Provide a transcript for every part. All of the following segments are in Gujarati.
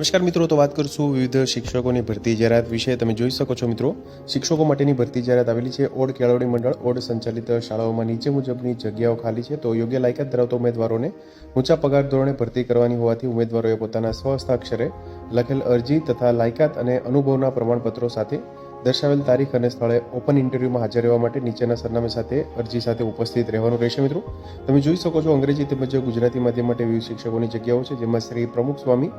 નમસ્કાર મિત્રો, તો વાત કરશું વિવિધ શિક્ષકોની ભરતી જાહેરાત વિશે. તમે જોઈ શકો છો મિત્રો, શિક્ષકો માટેની ભરતી જાહેરાત આવેલી છે. ઓડ કેળવણી મંડળ, ઓડ સંચાલિત શાળાઓમાં નીચે મુજબની જગ્યાઓ ખાલી છે. તો યોગ્ય લાયકાત ધરાવતા ઉમેદવારોને ઊંચા પગાર ધોરણે ભરતી કરવાની હોવાથી ઉમેદવારોએ પોતાના સ્વહસ્તાક્ષરે લખેલ અરજી તથા લાયકાત અને અનુભવના પ્રમાણપત્રો સાથે દર્શાવેલ તારીખ અને સ્થળે ઓપન ઇન્ટરવ્યૂમાં હાજર રહેવા માટે નીચેના સરનામે સાથે અરજી સાથે ઉપસ્થિત રહેવાનું રહેશે મિત્રો. તમે જોઈ શકો છો અંગ્રેજી તેમજ ગુજરાતી માધ્યમ માટે વિવિધ શિક્ષકોની જગ્યાઓ છે, જેમાં શ્રી પ્રમુખ સ્વામી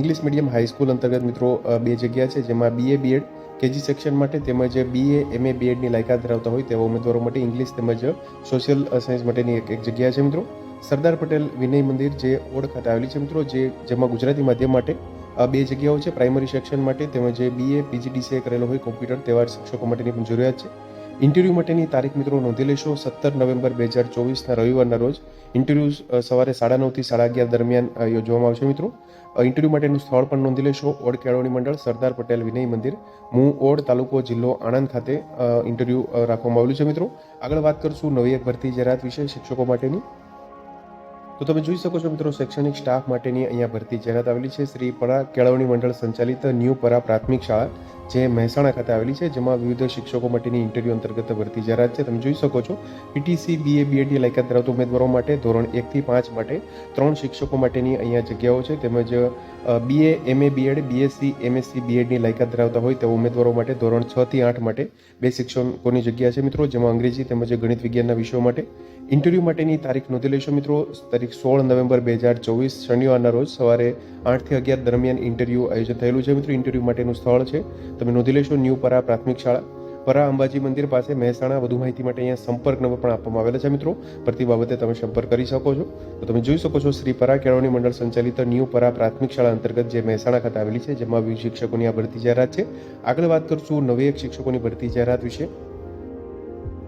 ઇંગ્લિશ મીડિયમ હાઈસ્કૂલ અંતર્ગત મિત્રો બે જગ્યા છે, જેમાં બીએ બીએડ કેજી સેક્શન માટે તેમજ બીએ એમએ બીએડની લાયકાત ધરાવતા હોય તેવા ઉમેદવારો માટે ઇંગ્લિશ તેમજ સોશિયલ સાયન્સ માટેની એક એક જગ્યા છે મિત્રો. સરદાર પટેલ વિનય મંદિર જે ઓડ ખાતે આવેલી છે મિત્રો, જે, જેમાં ગુજરાતી માધ્યમ માટે આ બે જગ્યાઓ છે. પ્રાઇમરી સેક્શન માટે તેમજ જે બીએ પીજીડીસીએ કરેલો હોય કોમ્પ્યુટર, તેવા શિક્ષકો માટેની પણ જરૂરિયાત છે. ઇન્ટરવ્યૂ માટેની તારીખ મિત્રો નોંધી લેશો. સત્તર નવેમ્બર બે હજાર ચોવીસના રવિવારના રોજ ઇન્ટરવ્યૂ સવારે સાડા નવથી સાડા અગિયાર દરમિયાન યોજવામાં આવશે મિત્રો. ઇન્ટરવ્યૂ માટેનું સ્થળ પણ નોંધી લેશો. ઓડ કેળવણી મંડળ, સરદાર પટેલ વિનય મંદિર, મું ઓડ તાલુકો જિલ્લો આણંદ ખાતે ઇન્ટરવ્યૂ રાખવામાં આવેલું છે મિત્રો. આગળ વાત કરશું નવી એક ભરતી જાહેરાત વિશે શિક્ષકો માટેની. તો તમે જોઈ શકો છો મિત્રો, શૈક્ષણિક સ્ટાફ માટેની અહીંયા ભરતી જાહેરાત આવેલી છે. શ્રી પરા કેળવણી મંડળ સંચાલિત ન્યૂ પરા પ્રાથમિક શાળા, જે મહેસાણા ખાતે આવેલી છે, જેમાં વિવિધ શિક્ષકો માટેની ઇન્ટરવ્યૂ અંતર્ગત ભરતી જાહેરાત છે. તમે જોઈ શકો છો પીટીસી બીએ બીએડી લાયકાત ધરાવતા ઉમેદવારો માટે ધોરણ એકથી પાંચ માટે ત્રણ શિક્ષકો માટેની અહીંયા જગ્યાઓ છે. તેમજ BA MA BEd BSc MSc બીએડની લાયકાત ધરાવતા હોય તેવા ઉમેદવારો માટે ધોરણ છ થી આઠ માટે બે શિક્ષકોની જગ્યા છે મિત્રો, જેમાં અંગ્રેજી તેમજ ગણિત વિજ્ઞાનના વિષયો માટે ઇન્ટરવ્યૂ માટેની તારીખ નોંધી લેશો મિત્રો. તારીખ સોળ નવેમ્બર બે હજાર ચોવીસ, શનિવારના રોજ સવારે આઠથી અગિયાર દરમિયાન ઇન્ટરવ્યૂ આયોજન થયેલું છે. મિત્રો, ઇન્ટરવ્યૂ માટેનું સ્થળ છે. તમે નોંધી લેશો, ન્યૂ પરા પ્રાથમિક શાળા. પરા અંબાજી મંદિર પાસે મહેસાણા વધુ માહિતી માટે અહીંયા સંપર્ક નંબર પણ આપવામાં આવેલા છે, મિત્રો. પ્રતિ બાબતે તમે સંપર્ક કરી શકો છો. તો તમે જોઈ શકો છો, શ્રી પરા કેળવણી મંડળ સંચાલિત ન્યૂ પરા પ્રાથમિક શાળા અંતર્ગત જે મહેસાણા ખાતે આવેલી છે, જેમાં વિવિધ શિક્ષકોની આ ભરતી જાહેરાત છે. આગળ વાત કરશું નવી એક શિક્ષકોની ભરતી જાહેરાત વિશે.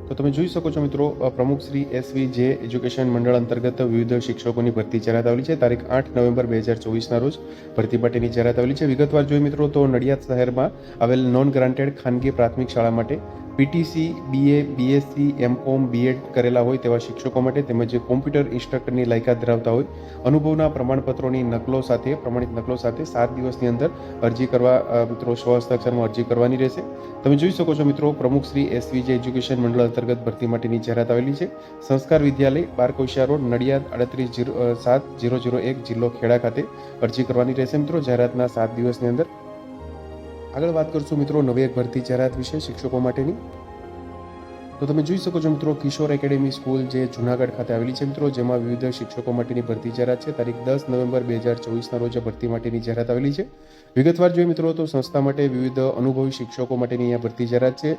તો તમે જોઈ શકો છો મિત્રો પ્રમુખ શ્રી એસવી જે એજ્યુકેશન મંડળ અંતર્ગત વિવિધ શિક્ષકોની ભરતી જાહેરાત આવેલી છે. તારીખ આઠ નવેમ્બર બે હજાર ચોવીસના રોજ ભરતી માટેની જાહેરાત આવેલી છે. વિગતવાર જોઈએ મિત્રો, તો નડિયાદ શહેરમાં આવેલ નોન ગ્રાન્ટેડ ખાનગી પ્રાથમિક શાળા માટે PTC, BA, BSc, MCom, BEd કરેલા હોય તેવા શિક્ષકો માટે તેમજ કોમ્પ્યુટર ઇન્સ્ટ્રક્ટરની લાયકાત ધરાવતા હોય, અનુભવના પ્રમાણપત્રોની નકલો સાથે, પ્રમાણિત નકલો સાથે સાત દિવસની અંદર અરજી કરવા મિત્રો સ્વ હસ્તાક્ષરમાં અરજી કરવાની રહેશે. તમે જોઈ શકો છો મિત્રો, પ્રમુખ શ્રી એસવીજે એજ્યુકેશન મંડળ અંતર્ગત ભરતી માટેની જાહેરાત આવેલી છે. સંસ્કાર વિદ્યાલય બાર કોશિયા રોડ, નડિયાદ અડત્રીસ જીરો સાત જીરો જીરો એક, જિલ્લો ખેડા ખાતે અરજી કરવાની રહેશે મિત્રો. જાહેરાતના સાત દિવસની અંદર આગળ વાત કરશું મિત્રો નવી એક ભરતી જાહેરાત વિશે શિક્ષકો માટેની. તો તમે જોઈ શકો છો મિત્રો, કિશોર એકેડેમી સ્કૂલ જે જુનાગઢ ખાતે આવેલી છે મિત્રો, જેમાં વિવિધ શિક્ષકો માટેની ભરતી જાહેરાત છે. તારીખ દસ નવેમ્બર બે હજાર ચોવીસના રોજ ભરતી માટેની જાહેરાત આવેલી છે. વિગતવાર જોઈએ મિત્રો, તો સંસ્થા માટે વિવિધ અનુભવી શિક્ષકો માટેની અહીંયા ભરતી જાહેરાત છે.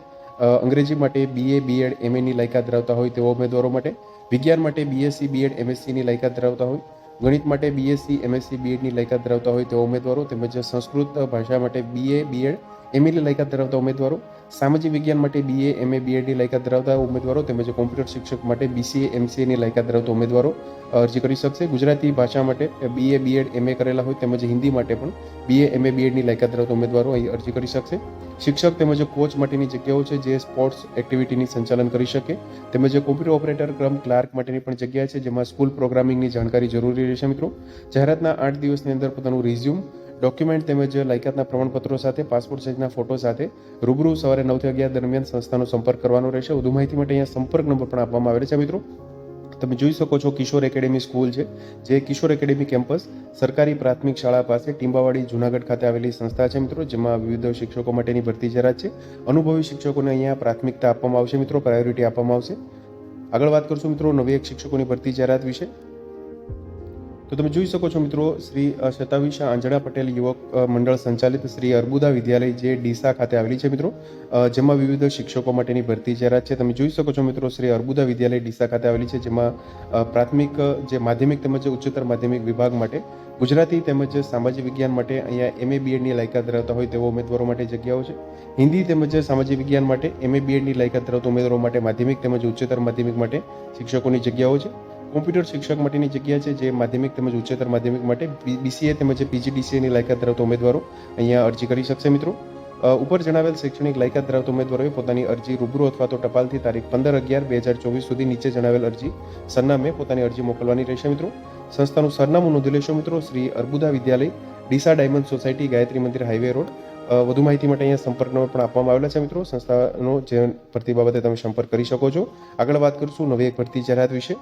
અંગ્રેજી માટે બીએ બીએડ એમએની લાયકાત ધરાવતા હોય તેવા ઉમેદવારો માટે, વિજ્ઞાન માટે બીએસસી બીએડ એમએસસીની લાયકાત ધરાવતા હોય ગણિત માટે બીએસસી એમએસસી બીએડની લાયકાત ધરાવતા હોય તેવા ઉમેદવારો તેમજ સંસ્કૃત ભાષા માટે બીએ બીએડ એમએની લાયકાત ધરાવતા ઉમેદવારો, સામાજિક વિજ્ઞાન માટે બીએ એમએ બીએડની લાયકાત ધરાવતા ઉમેદવારો તેમજ કોમ્પ્યુટર શિક્ષક માટે બીસીએ એમસીએની લાયકાત ધરાવતા ઉમેદવારો અરજી કરી શકશે. ગુજરાતી ભાષા માટે બીએ બીએડ એમએ કરેલા હોય તેમજ હિન્દી માટે પણ બીએ એમએ બીએડની લાયકાત ધરાવતા ઉમેદવારો અહીં અરજી કરી શકશે. શિક્ષક તેમજ કોચ માટેની જગ્યાઓ છે જે સ્પોર્ટ્સ એક્ટિવિટીની સંચાલન કરી શકે. તેમજ કોમ્પ્યુટર ઓપરેટર ક્રમ ક્લાર્ક માટેની પણ જગ્યા છે જેમાં સ્કૂલ પ્રોગ્રામિંગની જાણકારી જરૂરી રહેશે મિત્રો. જાહેરાતના આઠ દિવસની અંદર પોતાનું રિઝ્યુમ ડોક્યુમેન્ટ તેમજ લાયકાતના પ્રમાણપત્રો સાથે, પાસપોર્ટ સાઇઝના ફોટો સાથે રૂબરૂ સવારે નવથી અગિયાર દરમિયાન સંસ્થાનો સંપર્ક કરવાનો રહેશે. વધુ માહિતી માટે અહીંયા સંપર્ક નંબર પણ આપવામાં આવેલ છે મિત્રો. તમે જોઈ શકો છો કિશોર એકેડેમી સ્કૂલ છે, જે કિશોર એકેડેમી કેમ્પસ સરકારી પ્રાથમિક શાળા પાસે ટીંબાવાડી જુનાગઢ ખાતે આવેલી સંસ્થા છે મિત્રો, જેમાં વિવિધ શિક્ષકો માટેની ભરતી જાહેરાત છે. અનુભવી શિક્ષકોને અહીંયા પ્રાથમિકતા આપવામાં આવશે મિત્રો, પ્રાયોરિટી આપવામાં આવશે. આગળ વાત કરશું મિત્રો નવી એક શિક્ષકોની ભરતી જાહેરાત વિશે. તો તમે જોઈ શકો છો મિત્રો, શ્રી શતાવિશા આંજણા પટેલ યુવક મંડળ સંચાલિત શ્રી અર્બુદા વિદ્યાલય જે ડીસા ખાતે આવેલી છે મિત્રો. જેમાં વિવિધ શિક્ષકો માટેની ભરતી જાહેરાત છે. તમે જોઈ શકો છો મિત્રો, શ્રી અર્બુદા વિદ્યાલય ડીસા ખાતે આવેલી છે, જેમાં પ્રાથમિક, જે માધ્યમિક તેમજ ઉચ્ચતર માધ્યમિક વિભાગ માટે, ગુજરાતી તેમજ સામાજિક વિજ્ઞાન માટે અહીંયા એમએ બીએડની લાયકાત ધરાવતા હોય તેવા ઉમેદવારો માટે જગ્યાઓ છે. હિન્દી તેમજ સામાજિક વિજ્ઞાન માટે એમએ બીએડની લાયકાત ધરાવતા ઉમેદવારો માટે માધ્યમિક તેમજ ઉચ્ચતર માધ્યમિક માટે શિક્ષકોની જગ્યાઓ છે. કોમ્પ્યુટર શિક્ષક માટેની જગ્યા છે જે માધ્યમિક તેમજ ઉચ્ચતર માધ્યમિક માટે બીસીએ તેમજ પીજીડીસીએની લાયકાત ધરાવતા ઉમેદવારો અહીંયા અરજી કરી શકશે મિત્રો. ઉપર જણાવેલ શૈક્ષણિક લાયકાત ધરાવતા ઉમેદવારોએ પોતાની અરજી રૂબરૂ અથવા તો ટપાલથી તારીખ પંદર અગિયાર બે હજાર ચોવીસ સુધી નીચે જણાવેલ અરજી સરનામે પોતાની અરજી મોકલવાની રહેશે મિત્રો. સંસ્થાનું સરનામું નોંધી લેશો મિત્રો. શ્રી અર્બુદા વિદ્યાલય, ડીસા ડાયમંડ સોસાયટી, ગાયત્રી મંદિર હાઈવે રોડ. વધુ માહિતી માટે અહીંયા સંપર્ક નંબર પણ આપવામાં આવેલા છે મિત્રો. સંસ્થાનો જે ભરતી બાબતે તમે સંપર્ક કરી શકો છો. આગળ વાત કરીશું નવી એક ભરતી જાહેરાત વિશે.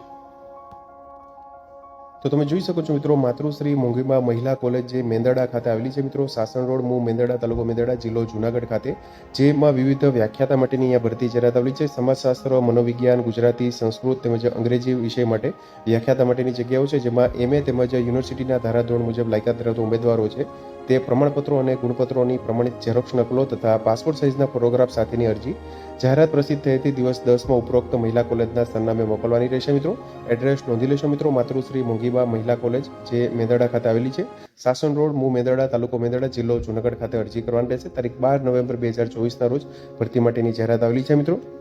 તો તમે જોઈ શકો છો મિત્રો, માતૃશ્રી મોંઘીમાં મહિલા કોલેજ જે મેંદરડા ખાતે આવેલી છે મિત્રો. સાસણ રોડ, મુ મેંદરડા, તાલુકો મેંદરડા, જિલ્લો જુનાગઢ ખાતે, જેમાં વિવિધ વ્યાખ્યાતા માટેની અહીંયા ભરતી જાહેરાત આવેલી છે. સમાજશાસ્ત્ર, મનોવિજ્ઞાન, ગુજરાતી, સંસ્કૃત તેમજ અંગ્રેજી વિષય માટે વ્યાખ્યાતા માટેની જગ્યાઓ છે, જેમાં એમએ તેમજ યુનિવર્સિટીના ધારાધોરણ મુજબ લાયકાત ધરાવતા ઉમેદવારો છે. તે પ્રમાણપત્રો અને ગુણપત્રોની પ્રમાણિત ઝેરોક્ષ નકલો તથા પાસપોર્ટ સાઇઝના ફોટોગ્રાફ સાથેની અરજી જાહેરાત પ્રસિદ્ધ થયેથી દિવસ દસમાં ઉપરોક્ત મહિલા કોલેજના સરનામે મોકલવાની રહેશે મિત્રો. એડ્રેસ નોંધી લેશો મિત્રો, માતૃશ્રી મોંઘીબા મહિલા કોલેજ, જે મેંદરડા ખાતે આવેલી છે. સાસણ રોડ, મૂ મેંદરડા, તાલુકો મેંદરડા, જિલ્લો જુનાગઢ ખાતે અરજી કરવાની રહેશે. તારીખ બાર નવેમ્બર બે હજાર ચોવીસના રોજ ભરતી માટેની જાહેરાત આવેલી છે મિત્રો.